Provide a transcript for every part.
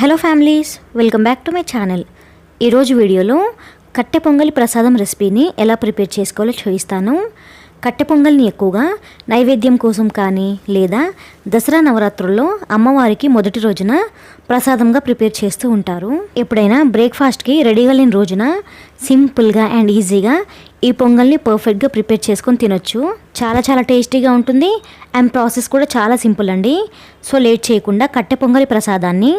Hello families welcome back to my channel. ఈరోజు వీడియోలో కట్టె పొంగలి ప్రసాదం రెసిపీని ఎలా ప్రిపేర్ చేసుకోవాలో చూపిస్తాను. కట్టె పొంగల్ని ఎక్కువగా నైవేద్యం కోసం కానీ లేదా దసరా నవరాత్రుల్లో అమ్మవారికి మొదటి రోజున ప్రసాదంగా ప్రిపేర్ చేస్తూ ఉంటారు. ఎప్పుడైనా బ్రేక్ఫాస్ట్కి రెడీగా లేని రోజున సింపుల్గా అండ్ ఈజీగా ఈ పొంగల్ని పర్ఫెక్ట్గా ప్రిపేర్ చేసుకొని తినొచ్చు. చాలా చాలా టేస్టీగా ఉంటుంది అండ్ ప్రాసెస్ కూడా చాలా సింపుల్ అండి. సో లేట్ చేయకుండా కట్టె పొంగలి ప్రసాదాన్ని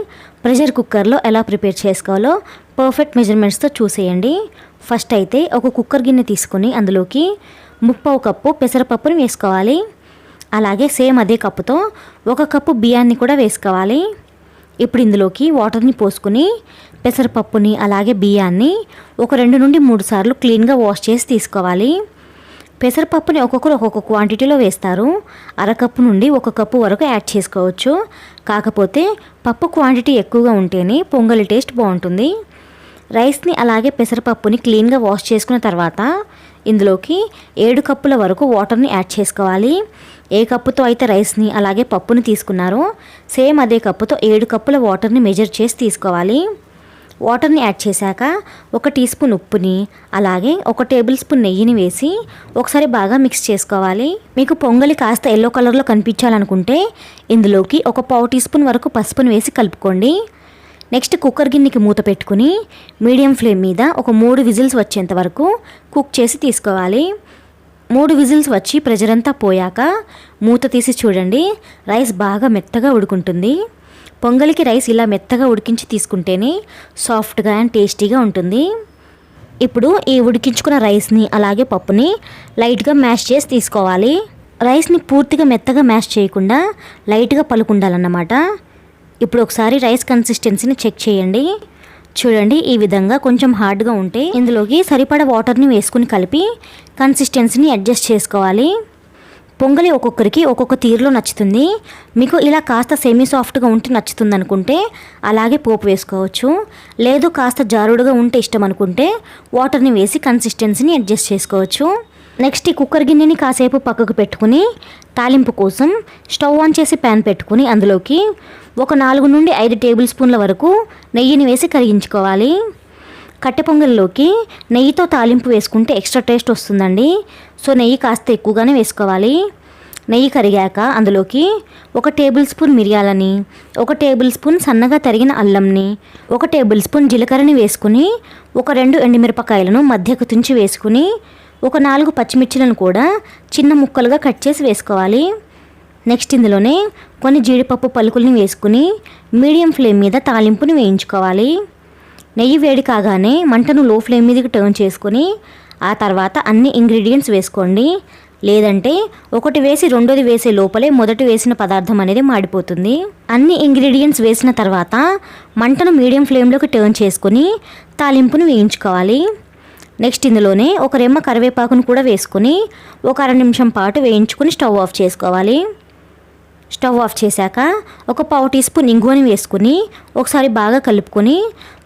ప్రెషర్ కుక్కర్లో ఎలా ప్రిపేర్ చేసుకోవాలో పర్ఫెక్ట్ మెజర్మెంట్స్తో చూసేయండి. ఫస్ట్ అయితే ఒక కుక్కర్ గిన్నె తీసుకొని అందులోకి ముప్పావు కప్పు పెసరపప్పుని వేసుకోవాలి. అలాగే సేమ్ అదే కప్పుతో ఒక కప్పు బియ్యాన్ని కూడా వేసుకోవాలి. ఇప్పుడు ఇందులోకి వాటర్ని పోసుకుని పెసరపప్పుని అలాగే బియ్యాన్ని ఒక రెండు నుండి మూడు సార్లు క్లీన్గా వాష్ చేసి తీసుకోవాలి. పెసరపప్పుని ఒక్కొక్కరు ఒక్కొక్క క్వాంటిటీలో వేస్తారు. అరకప్పు నుండి ఒక కప్పు వరకు యాడ్ చేసుకోవచ్చు. కాకపోతే పప్పు క్వాంటిటీ ఎక్కువగా ఉంటేనే పొంగలి టేస్ట్ బాగుంటుంది. రైస్ని అలాగే పెసరపప్పుని క్లీన్గా వాష్ చేసుకున్న తర్వాత ఇందులోకి ఏడు కప్పుల వరకు వాటర్ని యాడ్ చేసుకోవాలి. ఏ కప్పుతో అయితే రైస్ని అలాగే పప్పుని తీసుకున్నారో సేమ్ అదే కప్పుతో ఏడు కప్పుల వాటర్ని మెజర్ చేసి తీసుకోవాలి. వాటర్ని యాడ్ చేశాక ఒక టీ స్పూన్ ఉప్పుని అలాగే ఒక టేబుల్ స్పూన్ నెయ్యిని వేసి ఒకసారి బాగా మిక్స్ చేసుకోవాలి. మీకు పొంగలి కాస్త ఎల్లో కలర్లో కనిపించాలనుకుంటే ఇందులోకి ఒక పావు టీ స్పూన్ వరకు పసుపుని వేసి కలుపుకోండి. నెక్స్ట్ కుక్కర్ గిన్నెకి మూత పెట్టుకుని మీడియం ఫ్లేమ్ మీద ఒక మూడు విజిల్స్ వచ్చేంత వరకు కుక్ చేసి తీసుకోవాలి. మూడు విజిల్స్ వచ్చి ప్రెజర్ అంతా పోయాక మూత తీసి చూడండి. రైస్ బాగా మెత్తగా ఉడుకుంటుంది. పొంగలికి రైస్ ఇలా మెత్తగా ఉడికించి తీసుకుంటేనే సాఫ్ట్గా అండ్ టేస్టీగా ఉంటుంది. ఇప్పుడు ఈ ఉడికించుకున్న రైస్ని అలాగే పప్పుని లైట్గా మ్యాష్ చేసి తీసుకోవాలి. రైస్ని పూర్తిగా మెత్తగా మ్యాష్ చేయకుండా లైట్గా పలుకుండాలన్నమాట. ఇప్పుడు ఒకసారి రైస్ కన్సిస్టెన్సీని చెక్ చేయండి. చూడండి ఈ విధంగా కొంచెం హార్డ్గా ఉంటే ఇందులోకి సరిపడ వాటర్ని వేసుకుని కలిపి కన్సిస్టెన్సీని అడ్జస్ట్ చేసుకోవాలి. పొంగలి ఒక్కొక్కరికి ఒక్కొక్క తీరులో నచ్చుతుంది. మీకు ఇలా కాస్త సెమీ సాఫ్ట్గా ఉంటే నచ్చుతుంది అనుకుంటే అలాగే పోపు వేసుకోవచ్చు. లేదు కాస్త జారుడుగా ఉంటే ఇష్టం అనుకుంటే వాటర్ని వేసి కన్సిస్టెన్సీని అడ్జస్ట్ చేసుకోవచ్చు. నెక్స్ట్ ఈ కుక్కర్ గిన్నెని కాసేపు పక్కకు పెట్టుకుని తాలింపు కోసం స్టవ్ ఆన్ చేసి ప్యాన్ పెట్టుకుని అందులోకి ఒక నాలుగు నుండి ఐదు టేబుల్ స్పూన్ల వరకు నెయ్యిని వేసి కరిగించుకోవాలి. కట్టె పొంగల్లోకి నెయ్యితో తాలింపు వేసుకుంటే ఎక్స్ట్రా టేస్ట్ వస్తుందండి. సో నెయ్యి కాస్త ఎక్కువగానే వేసుకోవాలి. నెయ్యి కరిగాక అందులోకి ఒక టేబుల్ స్పూన్ మిరియాలని ఒక టేబుల్ స్పూన్ సన్నగా తరిగిన అల్లంని ఒక టేబుల్ స్పూన్ జీలకర్రని వేసుకుని ఒక రెండు ఎండుమిరపకాయలను మధ్యకు తుంచి వేసుకుని ఒక నాలుగు పచ్చిమిర్చిలను కూడా చిన్న ముక్కలుగా కట్ చేసి వేసుకోవాలి. నెక్స్ట్ ఇందులోనే కొన్ని జీడిపప్పు పలుకుల్ని వేసుకుని మీడియం ఫ్లేమ్ మీద తాలింపుని వేయించుకోవాలి. నెయ్యి వేడి కాగానే మంటను లో ఫ్లేమ్ మీదకి టర్న్ చేసుకొని ఆ తర్వాత అన్ని ఇంగ్రీడియంట్స్ వేసుకోండి. లేదంటే ఒకటి వేసి రెండోది వేసే లోపలే మొదటి వేసిన పదార్థం అనేది మాడిపోతుంది. అన్ని ఇంగ్రీడియంట్స్ వేసిన తర్వాత మంటను మీడియం ఫ్లేమ్లోకి టర్న్ చేసుకొని తాలింపును వేయించుకోవాలి. నెక్స్ట్ ఇందులోనే ఒక రెమ్మ కరివేపాకును కూడా వేసుకొని ఒక అర నిమిషం పాటు వేయించుకొని స్టవ్ ఆఫ్ చేసుకోవాలి. స్టవ్ ఆఫ్ చేశాక ఒక పావు టీ స్పూన్ ఇంగువని వేసుకుని ఒకసారి బాగా కలుపుకొని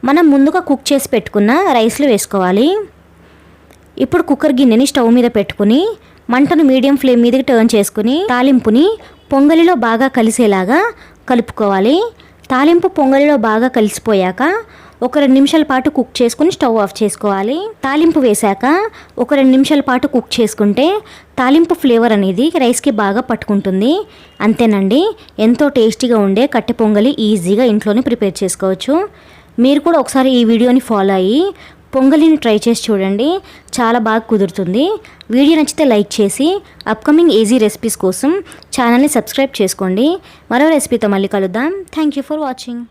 మనం ముందుగా కుక్ చేసి పెట్టుకున్న రైస్లో వేసుకోవాలి. ఇప్పుడు కుక్కర్ గిన్నెని స్టవ్ మీద పెట్టుకుని మంటను మీడియం ఫ్లేమ్ మీదకి టర్న్ చేసుకుని తాలింపుని పొంగలిలో బాగా కలిసేలాగా కలుపుకోవాలి. తాలింపు పొంగలిలో బాగా కలిసిపోయాక ఒక రెండు నిమిషాల పాటు కుక్ చేసుకుని స్టవ్ ఆఫ్ చేసుకోవాలి. తాలింపు వేశాక ఒక రెండు నిమిషాల పాటు కుక్ చేసుకుంటే తాలింపు ఫ్లేవర్ అనేది రైస్కి బాగా పట్టుకుంటుంది. అంతేనండి ఎంతో టేస్టీగా ఉండే కట్టె పొంగలి ఈజీగా ఇంట్లోనే ప్రిపేర్ చేసుకోవచ్చు. మీరు కూడా ఒకసారి ఈ వీడియోని ఫాలో అయ్యి పొంగలిని ట్రై చేసి చూడండి. చాలా బాగా కుదురుతుంది. వీడియో నచ్చితే లైక్ చేసి అప్కమింగ్ ఈజీ రెసిపీస్ కోసం ఛానల్ని సబ్స్క్రైబ్ చేసుకోండి. మరో రెసిపీతో మళ్ళీ కలుద్దాం. Thank you for watching.